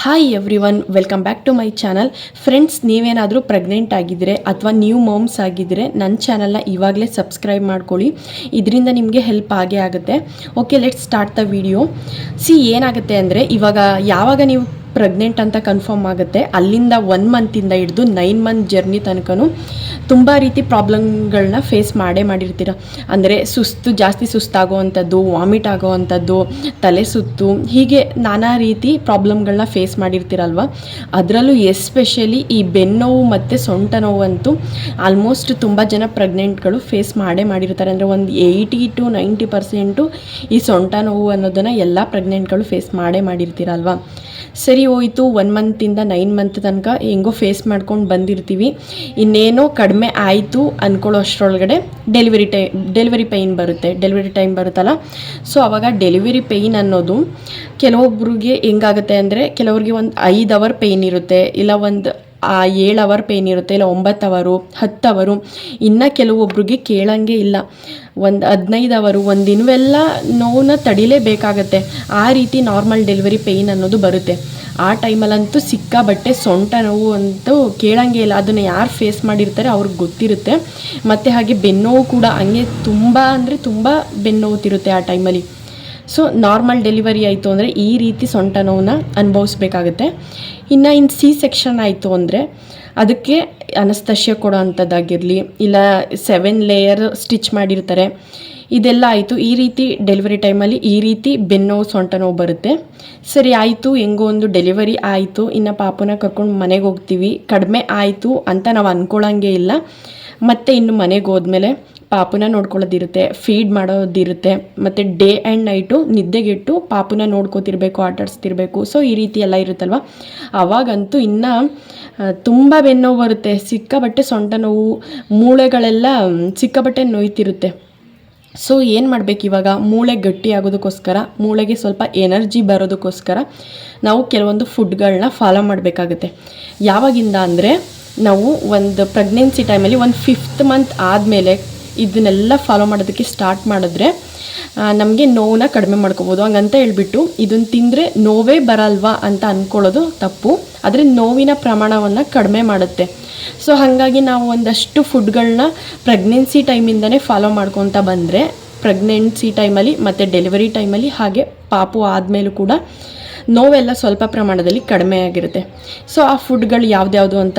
Hi everyone welcome back to my channel friends ನೀವೇನಾದರೂ pregnant ಆಗಿದ್ದರೆ ಅಥವಾ ನ್ಯೂ ಮೋಮ್ಸ್ ಆಗಿದ್ದರೆ ನನ್ನ ಚಾನಲ್ನ ಇವಾಗಲೇ ಸಬ್ಸ್ಕ್ರೈಬ್ ಮಾಡ್ಕೊಳ್ಳಿ. ಇದರಿಂದ ನಿಮಗೆ ಹೆಲ್ಪ್ ಆಗೇ ಆಗುತ್ತೆ. Okay let start the video C ಏನಾಗುತ್ತೆ ಅಂದರೆ ಇವಾಗ ಯಾವಾಗ ನೀವು ಪ್ರೆಗ್ನೆಂಟ್ ಅಂತ ಕನ್ಫರ್ಮ್ ಆಗುತ್ತೆ. ಅಲ್ಲಿಂದ ಒನ್ ಮಂತಿಂದ ಹಿಡಿದು ನೈನ್ ಮಂತ್ ಜರ್ನಿ ತನಕನೂ ತುಂಬ ರೀತಿ ಪ್ರಾಬ್ಲಮ್ಗಳನ್ನ ಫೇಸ್ ಮಾಡೇ ಮಾಡಿರ್ತೀರ. ಅಂದರೆ ಸುಸ್ತು, ಜಾಸ್ತಿ ಸುಸ್ತಾಗುವಂಥದ್ದು, ವಾಮಿಟ್ ಆಗೋವಂಥದ್ದು, ತಲೆ ಸುತ್ತು, ಹೀಗೆ ನಾನಾ ರೀತಿ ಪ್ರಾಬ್ಲಮ್ಗಳನ್ನ ಫೇಸ್ ಮಾಡಿರ್ತೀರಲ್ವ? ಅದರಲ್ಲೂ ಎಸ್ಪೆಷಲಿ ಈ ಬೆನ್ನೋವು ಮತ್ತು ಸೊಂಟ ನೋವಂತೂ ಆಲ್ಮೋಸ್ಟ್ ತುಂಬ ಜನ ಪ್ರೆಗ್ನೆಂಟ್ಗಳು ಫೇಸ್ ಮಾಡೇ ಮಾಡಿರ್ತಾರೆ. ಅಂದರೆ ಒಂದು ಏಯ್ಟಿ ಟು ನೈಂಟಿ ಪರ್ಸೆಂಟು ಈ ಸೊಂಟ ನೋವು ಅನ್ನೋದನ್ನು ಎಲ್ಲ ಪ್ರೆಗ್ನೆಂಟ್ಗಳು ಫೇಸ್ ಮಾಡೇ ಮಾಡಿರ್ತೀರಲ್ವ? ಸರಿ ಹೋಯಿತು ಒನ್ ಮಂತಿಂದ ನೈನ್ ಮಂತ್ ತನಕ ಹೆಂಗೋ ಫೇಸ್ ಮಾಡ್ಕೊಂಡು ಬಂದಿರ್ತೀವಿ. ಇನ್ನೇನೋ ಕಡಿಮೆ ಆಯಿತು ಅಂದ್ಕೊಳ್ಳೋ ಅಷ್ಟರೊಳಗಡೆ ಡೆಲಿವರಿ ಟೈ ಡೆಲಿವರಿ ಪೈನ್ ಬರುತ್ತೆ ಡೆಲಿವರಿ ಟೈಮ್ ಬರುತ್ತಲ್ಲ. ಸೊ ಅವಾಗ ಡೆಲಿವರಿ ಪೈನ್ ಅನ್ನೋದು ಕೆಲವೊಬ್ರಿಗೆ ಹೆಂಗಾಗುತ್ತೆ ಅಂದರೆ ಕೆಲವ್ರಿಗೆ ಒಂದು ಐದು ಅವರ್ ಪೇಯ್ನ್ ಇರುತ್ತೆ, ಇಲ್ಲ ಒಂದು ಆ ಏಳು ಅವರ್ ಪೇನ್ ಇರುತ್ತೆ, ಇಲ್ಲ ಒಂಬತ್ತು ಅವರು ಹತ್ತು ಅವರು ಇನ್ನು ಕೆಲವೊಬ್ರಿಗೆ ಕೇಳಂಗೆ ಇಲ್ಲ. ಒಂದು ಹದಿನೈದು ಅವರು ಒಂದು ದಿನವೆಲ್ಲ ನೋವನ್ನ ತಡಿಲೇಬೇಕಾಗತ್ತೆ. ಆ ರೀತಿ ನಾರ್ಮಲ್ ಡೆಲಿವರಿ ಪೇಯ್ನ್ ಅನ್ನೋದು ಬರುತ್ತೆ. ಆ ಟೈಮಲ್ಲಂತೂ ಸಿಕ್ಕಾಬಟ್ಟೆ ಸೊಂಟ ನೋವು ಅಂತೂ ಕೇಳಂಗೆ ಇಲ್ಲ. ಅದನ್ನು ಯಾರು ಫೇಸ್ ಮಾಡಿರ್ತಾರೆ ಅವ್ರಿಗೆ ಗೊತ್ತಿರುತ್ತೆ. ಮತ್ತು ಹಾಗೆ ಬೆನ್ನೋವು ಕೂಡ ಹಂಗೆ ತುಂಬ ಅಂದರೆ ತುಂಬ ಬೆನ್ನೋವುತ್ತಿರುತ್ತೆ ಆ ಟೈಮಲ್ಲಿ. ಸೊ ನಾರ್ಮಲ್ ಡೆಲಿವರಿ ಆಯಿತು ಅಂದರೆ ಈ ರೀತಿ ಸೊಂಟ ನೋವನ್ನ ಅನುಭವಿಸ್ಬೇಕಾಗುತ್ತೆ. ಇನ್ನು ಇನ್ನು ಸಿ ಸೆಕ್ಷನ್ ಆಯಿತು ಅಂದರೆ ಅದಕ್ಕೆ ಅನಸ್ತಶ್ಯ ಕೊಡೋ ಅಂಥದ್ದಾಗಿರಲಿ ಇಲ್ಲ ಸೆವೆನ್ ಲೇಯರ್ ಸ್ಟಿಚ್ ಮಾಡಿರ್ತಾರೆ, ಇದೆಲ್ಲ ಆಯಿತು. ಈ ರೀತಿ ಡೆಲಿವರಿ ಟೈಮಲ್ಲಿ ಈ ರೀತಿ ಬೆನ್ನೋವು, ಸೊಂಟ ನೋವು ಬರುತ್ತೆ. ಸರಿ, ಆಯಿತು, ಹೆಂಗೋ ಒಂದು ಡೆಲಿವರಿ ಆಯಿತು. ಇನ್ನು ಪಾಪನ ಕರ್ಕೊಂಡು ಮನೆಗೆ ಹೋಗ್ತೀವಿ. ಕಡಿಮೆ ಆಯಿತು ಅಂತ ನಾವು ಅಂದ್ಕೊಳ್ಳೋಂಗೆ ಇಲ್ಲ. ಮತ್ತು ಇನ್ನು ಮನೆಗೆ ಹೋದ್ಮೇಲೆ ಪಾಪುನ ನೋಡ್ಕೊಳ್ಳೋದಿರುತ್ತೆ ಫೀಡ್ ಮಾಡೋದಿರುತ್ತೆ, ಮತ್ತು ಡೇ ಆ್ಯಂಡ್ ನೈಟು ನಿದ್ದೆಗೆಟ್ಟು ಪಾಪುನ ನೋಡ್ಕೋತಿರ್ಬೇಕು, ಆಟಾಡಿಸ್ತಿರ್ಬೇಕು. ಸೊ ಈ ರೀತಿ ಎಲ್ಲ ಇರುತ್ತಲ್ವ? ಅವಾಗಂತೂ ಇನ್ನು ತುಂಬ ಬೆನ್ನೋವು ಬರುತ್ತೆ ಸಿಕ್ಕಾಬಟ್ಟೆ ಸೊಂಟ ನೋವು, ಮೂಳೆಗಳೆಲ್ಲ ಸಿಕ್ಕಾಬಟ್ಟೆ ನೋಯ್ತಿರುತ್ತೆ. ಸೊ ಏನು ಮಾಡಬೇಕು ಇವಾಗ? ಮೂಳೆ ಗಟ್ಟಿ ಆಗೋದಕ್ಕೋಸ್ಕರ, ಮೂಳೆಗೆ ಸ್ವಲ್ಪ ಎನರ್ಜಿ ಬರೋದಕ್ಕೋಸ್ಕರ ನಾವು ಕೆಲವೊಂದು ಫುಡ್ಗಳನ್ನ ಫಾಲೋ ಮಾಡಬೇಕಾಗುತ್ತೆ. ಯಾವಾಗಿಂದ ಅಂದರೆ, ನಾವು ಒಂದು ಪ್ರೆಗ್ನೆನ್ಸಿ ಟೈಮಲ್ಲಿ ಒಂದು ಫಿಫ್ತ್ ಮಂತ್ ಆದಮೇಲೆ ಇದನ್ನೆಲ್ಲ ಫಾಲೋ ಮಾಡೋದಕ್ಕೆ ಸ್ಟಾರ್ಟ್ ಮಾಡಿದ್ರೆ ನಮಗೆ ನೋವನ್ನ ಕಡಿಮೆ ಮಾಡ್ಕೋಬೋದು. ಹಂಗಂತ ಹೇಳ್ಬಿಟ್ಟು ಇದನ್ನು ತಿಂದರೆ ನೋವೇ ಬರಲ್ವಾ ಅಂತ ಅಂದ್ಕೊಳ್ಳೋದು ತಪ್ಪು. ಆದರೆ ನೋವಿನ ಪ್ರಮಾಣವನ್ನು ಕಡಿಮೆ ಮಾಡುತ್ತೆ. ಸೊ ಹಾಗಾಗಿ ನಾವು ಒಂದಷ್ಟು ಫುಡ್ಗಳನ್ನ ಪ್ರೆಗ್ನೆನ್ಸಿ ಟೈಮಿಂದನೇ ಫಾಲೋ ಮಾಡ್ಕೊತ ಬಂದರೆ ಪ್ರೆಗ್ನೆನ್ಸಿ ಟೈಮಲ್ಲಿ ಮತ್ತು ಡೆಲಿವರಿ ಟೈಮಲ್ಲಿ ಹಾಗೆ ಪಾಪು ಆದಮೇಲೂ ಕೂಡ ನೋವೆಲ್ಲ ಸ್ವಲ್ಪ ಪ್ರಮಾಣದಲ್ಲಿ ಕಡಿಮೆ ಆಗಿರುತ್ತೆ. ಸೊ ಆ ಫುಡ್ಗಳು ಯಾವ್ದ್ಯಾವುದು ಅಂತ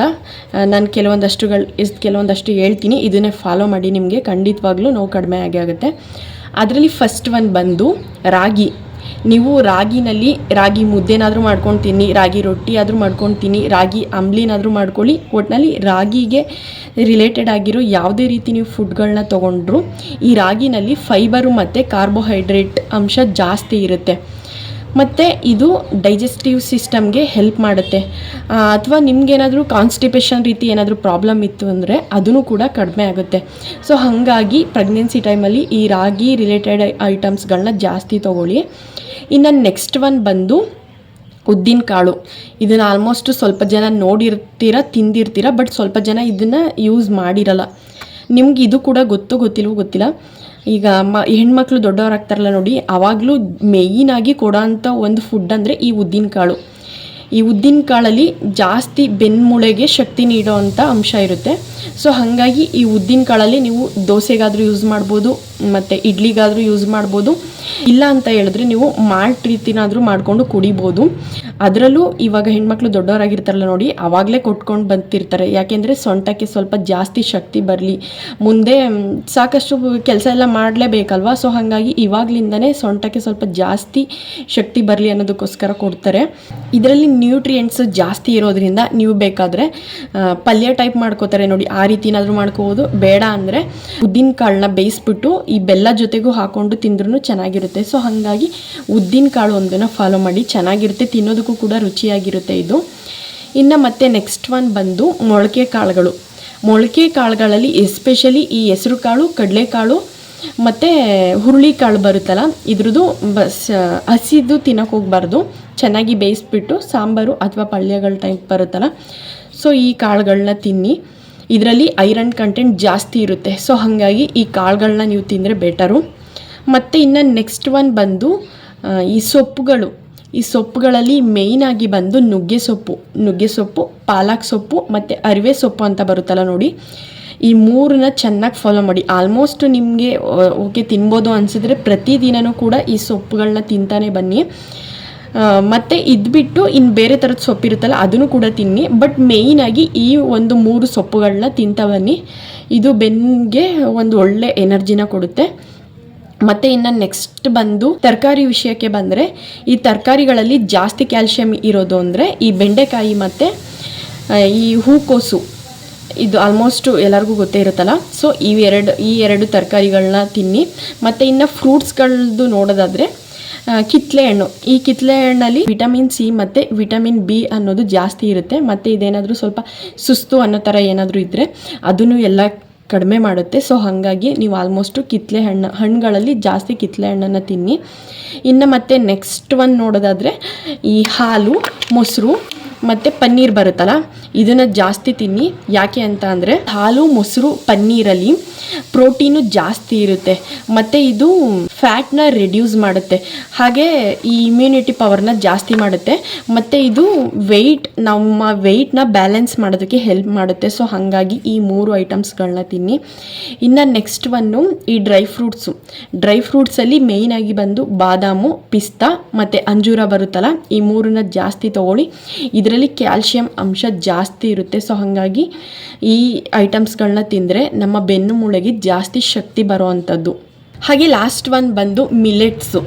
ನಾನು ಕೆಲವೊಂದಷ್ಟುಗಳು, ಇಸ್ ಕೆಲವೊಂದಷ್ಟು ಹೇಳ್ತೀನಿ. ಇದನ್ನೇ ಫಾಲೋ ಮಾಡಿ ನಿಮಗೆ ಖಂಡಿತವಾಗ್ಲೂ ನೋವು ಕಡಿಮೆ ಆಗೇ ಆಗುತ್ತೆ. ಅದರಲ್ಲಿ ಫಸ್ಟ್ ಒನ್ ಬಂದು ರಾಗಿ. ನೀವು ರಾಗಿನಲ್ಲಿ ರಾಗಿ ಮುದ್ದೆನಾದರೂ ಮಾಡ್ಕೊಂಡು ತಿನ್ನಿ ರಾಗಿ ರೊಟ್ಟಿ ಆದರೂ ಮಾಡ್ಕೊಂಡು ತಿನ್ನಿ ರಾಗಿ ಅಂಬ್ಲಿನಾದರೂ ಮಾಡ್ಕೊಳ್ಳಿ. ಒಟ್ಟಿನಲ್ಲಿ ರಾಗಿಗೆ ರಿಲೇಟೆಡ್ ಆಗಿರೋ ಯಾವುದೇ ರೀತಿ ನೀವು ಫುಡ್ಗಳನ್ನ ತೊಗೊಂಡ್ರು, ಈ ರಾಗಿನಲ್ಲಿ ಫೈಬರು ಮತ್ತು ಕಾರ್ಬೋಹೈಡ್ರೇಟ್ ಅಂಶ ಜಾಸ್ತಿ ಇರುತ್ತೆ. ಮತ್ತು ಇದು ಡೈಜೆಸ್ಟಿವ್ ಸಿಸ್ಟಮ್ಗೆ ಹೆಲ್ಪ್ ಮಾಡುತ್ತೆ. ಅಥವಾ ನಿಮಗೇನಾದರೂ ಕಾನ್ಸ್ಟಿಪೇಷನ್ ರೀತಿ ಏನಾದರೂ ಪ್ರಾಬ್ಲಮ್ ಇತ್ತು ಅಂದರೆ ಅದೂ ಕೂಡ ಕಡಿಮೆ ಆಗುತ್ತೆ. ಸೊ ಹಾಗಾಗಿ ಪ್ರೆಗ್ನೆನ್ಸಿ ಟೈಮಲ್ಲಿ ಈ ರಾಗಿ ರಿಲೇಟೆಡ್ ಐಟಮ್ಸ್ಗಳನ್ನ ಜಾಸ್ತಿ ತೊಗೊಳ್ಳಿ. ಇನ್ನು ನೆಕ್ಸ್ಟ್ ಒನ್ ಬಂದು ಉದ್ದಿನ ಕಾಳು ಇದನ್ನು ಆಲ್ಮೋಸ್ಟ್ ಸ್ವಲ್ಪ ಜನ ನೋಡಿರ್ತೀರ, ತಿಂದಿರ್ತೀರ ಬಟ್ ಸ್ವಲ್ಪ ಜನ ಇದನ್ನು ಯೂಸ್ ಮಾಡಿರಲ್ಲ. ನಿಮ್ಗೆ ಇದು ಕೂಡ ಗೊತ್ತು ಗೊತ್ತಿಲ್ವೋ ಗೊತ್ತಿಲ್ಲ. ಈಗ ಮ ಹೆಣ್ಮಕ್ಳು ದೊಡ್ಡವರಾಗ್ತಾರಲ್ಲ ನೋಡಿ ಆವಾಗಲೂ ಮೇಯ್ನಾಗಿ ಕೊಡೋಂಥ ಒಂದು ಫುಡ್ ಅಂದರೆ ಈ ಉದ್ದಿನ ಕಾಳು. ಈ ಉದ್ದಿನ ಕಾಳಲ್ಲಿ ಜಾಸ್ತಿ ಬೆನ್ಮೂಳೆಗೆ ಶಕ್ತಿ ನೀಡೋ ಅಂಥ ಅಂಶ ಇರುತ್ತೆ. ಸೊ ಹಾಗಾಗಿ ಈ ಉದ್ದಿನ ಕಾಳಲ್ಲಿ ನೀವು ದೋಸೆಗಾದರೂ ಯೂಸ್ ಮಾಡ್ಬೋದು, ಮತ್ತು ಇಡ್ಲಿಗಾದರೂ ಯೂಸ್ ಮಾಡ್ಬೋದು. ಇಲ್ಲ ಅಂತ ಹೇಳಿದ್ರೆ ನೀವು ಮಾಲ್ಟ್ ರೀತಿನಾದರೂ ಮಾಡಿಕೊಂಡು ಕುಡಿಬೋದು. ಅದರಲ್ಲೂ ಇವಾಗ ಹೆಣ್ಮಕ್ಳು ದೊಡ್ಡವರಾಗಿರ್ತಾರಲ್ಲ ನೋಡಿ ಆವಾಗಲೇ ಕೊಟ್ಕೊಂಡು ಬಂತಿರ್ತಾರೆ ಯಾಕೆಂದರೆ ಸೊಂಟಕ್ಕೆ ಸ್ವಲ್ಪ ಜಾಸ್ತಿ ಶಕ್ತಿ ಬರಲಿ. ಮುಂದೆ ಸಾಕಷ್ಟು ಕೆಲಸ ಎಲ್ಲ ಮಾಡಲೇಬೇಕಲ್ವಾ? ಸೊ ಹಾಗಾಗಿ ಇವಾಗಲಿಂದನೇ ಸೊಂಟಕ್ಕೆ ಸ್ವಲ್ಪ ಜಾಸ್ತಿ ಶಕ್ತಿ ಬರಲಿ ಅನ್ನೋದಕ್ಕೋಸ್ಕರ ಕೊಡ್ತಾರೆ. ಇದರಲ್ಲಿ ನ್ಯೂಟ್ರಿಯೆಂಟ್ಸ್ ಜಾಸ್ತಿ ಇರೋದ್ರಿಂದ ನೀವು ಬೇಕಾದರೆ ಪಲ್ಯ ಟೈಪ್ ಮಾಡ್ಕೋತಾರೆ ನೋಡಿ. ಆ ರೀತಿನಾದರೂ ಮಾಡ್ಕೋಬೋದು. ಬೇಡ ಅಂದರೆ ಉದ್ದಿನ ಕಾಳನ್ನ ಬೇಯಿಸ್ಬಿಟ್ಟು ಈ ಬೆಲ್ಲ ಜೊತೆಗೂ ಹಾಕ್ಕೊಂಡು ತಿಂದ್ರೂ ಚೆನ್ನಾಗಿರುತ್ತೆ. ಸೊ ಹಾಗಾಗಿ ಉದ್ದಿನ ಕಾಳು ಒಂದನ್ನು ಫಾಲೋ ಮಾಡಿ ಚೆನ್ನಾಗಿರುತ್ತೆ. ತಿನ್ನೋದಕ್ಕೂ ಕೂಡ ರುಚಿಯಾಗಿರುತ್ತೆ ಇದು. ಇನ್ನು ಮತ್ತೆ ನೆಕ್ಸ್ಟ್ ಒನ್ ಬಂದು ಮೊಳಕೆ ಕಾಳುಗಳು. ಮೊಳಕೆ ಕಾಳುಗಳಲ್ಲಿ ಎಸ್ಪೆಷಲಿ ಈ ಹೆಸರು ಕಾಳು ಕಡಲೆಕಾಳು ಮತ್ತು ಹುರುಳಿ ಕಾಳು ಬರುತ್ತಲ್ಲ ಇದ್ರದ್ದು ಬಸ್, ಹಸಿದು ತಿನ್ನೋಕೆ ಹೋಗ್ಬಾರ್ದು. ಚೆನ್ನಾಗಿ ಬೇಯಿಸ್ಬಿಟ್ಟು ಸಾಂಬಾರು ಅಥವಾ ಪಲ್ಯಗಳ ಟೈಪ್ ಬರುತ್ತಲ್ಲ. ಸೊ ಈ ಕಾಳುಗಳನ್ನ ತಿನ್ನಿ. ಇದರಲ್ಲಿ ಐರನ್ ಕಂಟೆಂಟ್ ಜಾಸ್ತಿ ಇರುತ್ತೆ. ಸೊ ಹಾಗಾಗಿ ಈ ಕಾಳುಗಳನ್ನ ನೀವು ತಿಂದರೆ ಬೆಟರು ಮತ್ತು ಇನ್ನು ನೆಕ್ಸ್ಟ್ ಒನ್ ಬಂದು ಈ ಸೊಪ್ಪುಗಳು. ಈ ಸೊಪ್ಪುಗಳಲ್ಲಿ ಮೇಯ್ನ್ ಆಗಿ ಬಂದು ನುಗ್ಗೆ ಸೊಪ್ಪು ನುಗ್ಗೆ ಸೊಪ್ಪು, ಪಾಲಕ್ ಸೊಪ್ಪು ಮತ್ತು ಅರಿವೆ ಸೊಪ್ಪು ಅಂತ ಬರುತ್ತಲ್ಲ ನೋಡಿ. ಈ ಮೂರನ್ನ ಚೆನ್ನಾಗಿ ಫಾಲೋ ಮಾಡಿ. ಆಲ್ಮೋಸ್ಟ್ ನಿಮಗೆ ಓಕೆ, ತಿನ್ಬೋದು ಅನಿಸಿದ್ರೆ ಪ್ರತಿದಿನವೂ ಕೂಡ ಈ ಸೊಪ್ಪುಗಳನ್ನ ತಿಂತಾನೆ ಬನ್ನಿ. ಮತ್ತು ಮತ್ತೆ ಇದು ಬಿಟ್ಟು ಇನ್ನು ಬೇರೆ ಥರದ ಸೊಪ್ಪಿರುತ್ತಲ್ಲ ಅದನ್ನು ಕೂಡ ತಿನ್ನಿ. ಬಟ್ ಮೇಯ್ನಾಗಿ ಈ ಒಂದು ಮೂರು ಸೊಪ್ಪುಗಳನ್ನ ತಿಂತಾ ಬನ್ನಿ. ಇದು ಬೆನ್ನಿಗೆ ಒಂದು ಒಳ್ಳೆ ಎನರ್ಜಿನ ಕೊಡುತ್ತೆ. ಮತ್ತು ಇನ್ನು ನೆಕ್ಸ್ಟ್ ಬಂದು ತರಕಾರಿ ವಿಷಯಕ್ಕೆ ಬಂದರೆ, ಈ ತರಕಾರಿಗಳಲ್ಲಿ ಜಾಸ್ತಿ ಕ್ಯಾಲ್ಶಿಯಂ ಇರೋದು ಅಂದರೆ ಈ ಬೆಂಡೆಕಾಯಿ ಮತ್ತು ಈ ಹೂಕೋಸು. ಇದು ಆಲ್ಮೋಸ್ಟ್ ಎಲ್ಲರಿಗೂ ಗೊತ್ತೇ ಇರುತ್ತಲ್ಲ? ಸೊ ಇವೆರಡು ಈ ಎರಡು ತರಕಾರಿಗಳನ್ನ ತಿನ್ನಿ. ಮತ್ತು ಇನ್ನು ಫ್ರೂಟ್ಸ್ಗಳದ್ದು ನೋಡೋದಾದರೆ ಕಿತ್ಲೆ ಹಣ್ಣು. ಈ ಕಿತ್ಲೆ ಹಣ್ಣಲ್ಲಿ ವಿಟಮಿನ್ ಸಿ ಮತ್ತು ವಿಟಮಿನ್ ಬಿ ಅನ್ನೋದು ಜಾಸ್ತಿ ಇರುತ್ತೆ. ಮತ್ತು ಇದೇನಾದರೂ ಸ್ವಲ್ಪ ಸುಸ್ತು ಅನ್ನೋ ಥರ ಏನಾದರೂ ಇದ್ದರೆ ಅದನ್ನು ಎಲ್ಲ ಕಡಿಮೆ ಮಾಡುತ್ತೆ. ಸೊ ಹಾಗಾಗಿ ನೀವು ಆಲ್ಮೋಸ್ಟು ಕಿತ್ತಲೆ ಹಣ್ಣು, ಹಣ್ಣುಗಳಲ್ಲಿ ಜಾಸ್ತಿ ಕಿತ್ತಲೆ ಹಣ್ಣನ್ನು ತಿನ್ನಿ. ಇನ್ನು ಮತ್ತೆ ನೆಕ್ಸ್ಟ್ ಒನ್ ನೋಡೋದಾದರೆ ಈ ಹಾಲು, ಮೊಸರು ಮತ್ತು ಪನ್ನೀರ್ ಬರುತ್ತಲ್ಲ, ಇದನ್ನು ಜಾಸ್ತಿ ತಿನ್ನಿ. ಯಾಕೆ ಅಂತ ಅಂದರೆ ಹಾಲು, ಮೊಸರು, ಪನ್ನೀರಲ್ಲಿ ಪ್ರೋಟೀನು ಜಾಸ್ತಿ ಇರುತ್ತೆ. ಮತ್ತು ಇದು ಫ್ಯಾಟ್ನ ರೆಡ್ಯೂಸ್ ಮಾಡುತ್ತೆ. ಹಾಗೆ ಈ ಇಮ್ಯುನಿಟಿ ಪವರ್ನ ಜಾಸ್ತಿ ಮಾಡುತ್ತೆ. ಮತ್ತು ಇದು ವೆಯ್ಟ್ ನಮ್ಮ ವೆಯ್ಟ್ನ ಬ್ಯಾಲೆನ್ಸ್ ಮಾಡೋದಕ್ಕೆ ಹೆಲ್ಪ್ ಮಾಡುತ್ತೆ. ಸೊ ಹಾಗಾಗಿ ಈ ಮೂರು ಐಟಮ್ಸ್ಗಳನ್ನ ತಿನ್ನಿ. ಇನ್ನು ನೆಕ್ಸ್ಟ್ ಒಂದು ಈ ಡ್ರೈ ಫ್ರೂಟ್ಸು ಡ್ರೈ ಫ್ರೂಟ್ಸಲ್ಲಿ ಮೇಯ್ನಾಗಿ ಬಂದು ಬಾದಾಮು, ಪಿಸ್ತಾ ಮತ್ತು ಅಂಜೂರ ಬರುತ್ತಲ್ಲ, ಈ ಮೂರನ್ನ ಜಾಸ್ತಿ ತೊಗೊಳ್ಳಿ. ಇದರಲ್ಲಿ ಕ್ಯಾಲ್ಶಿಯಂ ಅಂಶ ಜಾಸ್ತಿ ಇರುತ್ತೆ. ಸೊ ಹಾಗಾಗಿ ಈ ಐಟಮ್ಸ್ಗಳನ್ನ ತಿಂದರೆ ನಮ್ಮ ಬೆನ್ನು ಮೂಳೆಗೆ ಜಾಸ್ತಿ ಶಕ್ತಿ ಬರೋ ಅಂಥದ್ದು ಹಾಗೆ ಲಾಸ್ಟ್ ಒನ್ ಬಂದು ಮಿಲೆಟ್ಸು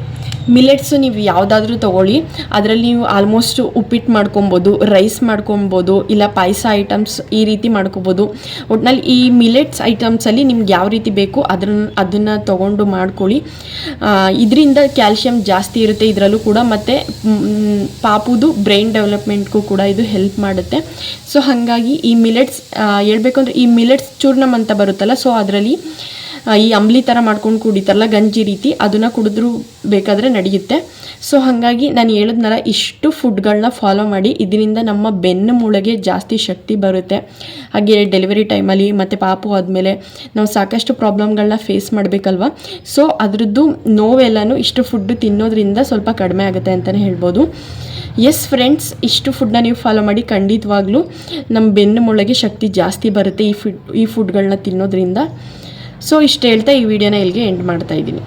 ಮಿಲೆಟ್ಸು ನೀವು ಯಾವುದಾದ್ರೂ ತೊಗೊಳ್ಳಿ. ಅದರಲ್ಲಿ ನೀವು ಆಲ್ಮೋಸ್ಟ್ ಉಪ್ಪಿಟ್ಟು ಮಾಡ್ಕೊಬೋದು ರೈಸ್ ಮಾಡ್ಕೊಬೋದು, ಇಲ್ಲ ಪಾಯಸ ಐಟಮ್ಸ್ ಈ ರೀತಿ ಮಾಡ್ಕೊಬೋದು. ಒಟ್ನಲ್ಲಿ ಈ ಮಿಲೆಟ್ಸ್ ಐಟಮ್ಸಲ್ಲಿ ನಿಮ್ಗೆ ಯಾವ ರೀತಿ ಬೇಕು ಅದನ್ನ ಅದನ್ನು ತೊಗೊಂಡು ಮಾಡ್ಕೊಳ್ಳಿ. ಇದರಿಂದ ಕ್ಯಾಲ್ಶಿಯಂ ಜಾಸ್ತಿ ಇರುತ್ತೆ ಇದರಲ್ಲೂ ಕೂಡ, ಮತ್ತು ಪಾಪುದು ಬ್ರೈನ್ ಡೆವಲಪ್ಮೆಂಟ್ಗೂ ಕೂಡ ಇದು ಹೆಲ್ಪ್ ಮಾಡುತ್ತೆ. ಸೊ ಹಾಗಾಗಿ ಈ ಮಿಲೆಟ್ಸ್ ಹೇಳಬೇಕು ಅಂದರೆ ಈ ಮಿಲೆಟ್ಸ್ ಚೂರ್ಣಮ್ ಅಂತ ಬರುತ್ತಲ್ಲ ಸೊ ಅದರಲ್ಲಿ ಈ ಅಂಬ್ಲಿ ಥರ ಮಾಡ್ಕೊಂಡು ಕುಡಿತಾರಲ್ಲ, ಗಂಜಿ ರೀತಿ, ಅದನ್ನು ಕುಡಿದ್ರೂ ಬೇಕಾದರೆ ನಡೆಯುತ್ತೆ. ಸೊ ಹಾಗಾಗಿ ನಾನು ಹೇಳಿದ್ನಲ್ಲ, ಇಷ್ಟು ಫುಡ್ಗಳನ್ನ ಫಾಲೋ ಮಾಡಿ, ಇದರಿಂದ ನಮ್ಮ ಬೆನ್ನು ಮೂಳೆಗೆ ಜಾಸ್ತಿ ಶಕ್ತಿ ಬರುತ್ತೆ. ಹಾಗೆ ಡೆಲಿವರಿ ಟೈಮಲ್ಲಿ ಮತ್ತು ಪಾಪು ಆದಮೇಲೆ ನಾವು ಸಾಕಷ್ಟು ಪ್ರಾಬ್ಲಮ್ಗಳನ್ನ ಫೇಸ್ ಮಾಡಬೇಕಲ್ವ? ಸೊ ಅದರದ್ದು ನೋವೆಲ್ಲನೂ ಇಷ್ಟು ಫುಡ್ ತಿನ್ನೋದ್ರಿಂದ ಸ್ವಲ್ಪ ಕಡಿಮೆ ಆಗುತ್ತೆ ಅಂತಲೇ ಹೇಳ್ಬೋದು. ಎಸ್ ಫ್ರೆಂಡ್ಸ್ ಇಷ್ಟು ಫುಡ್ನ ನೀವು ಫಾಲೋ ಮಾಡಿ, ಖಂಡಿತವಾಗ್ಲೂ ನಮ್ಮ ಬೆನ್ನು ಮೂಳೆಗೆ ಶಕ್ತಿ ಜಾಸ್ತಿ ಬರುತ್ತೆ ಈ ಫುಡ್ ಈ ಫುಡ್ಗಳನ್ನ ತಿನ್ನೋದ್ರಿಂದ. ಸೊ ಇಷ್ಟು ಹೇಳ್ತಾ ಈ ವಿಡಿಯೋನ ಇಲ್ಲಿಗೆ ಎಂಡ್ ಮಾಡ್ತಾ ಇದ್ದೀನಿ.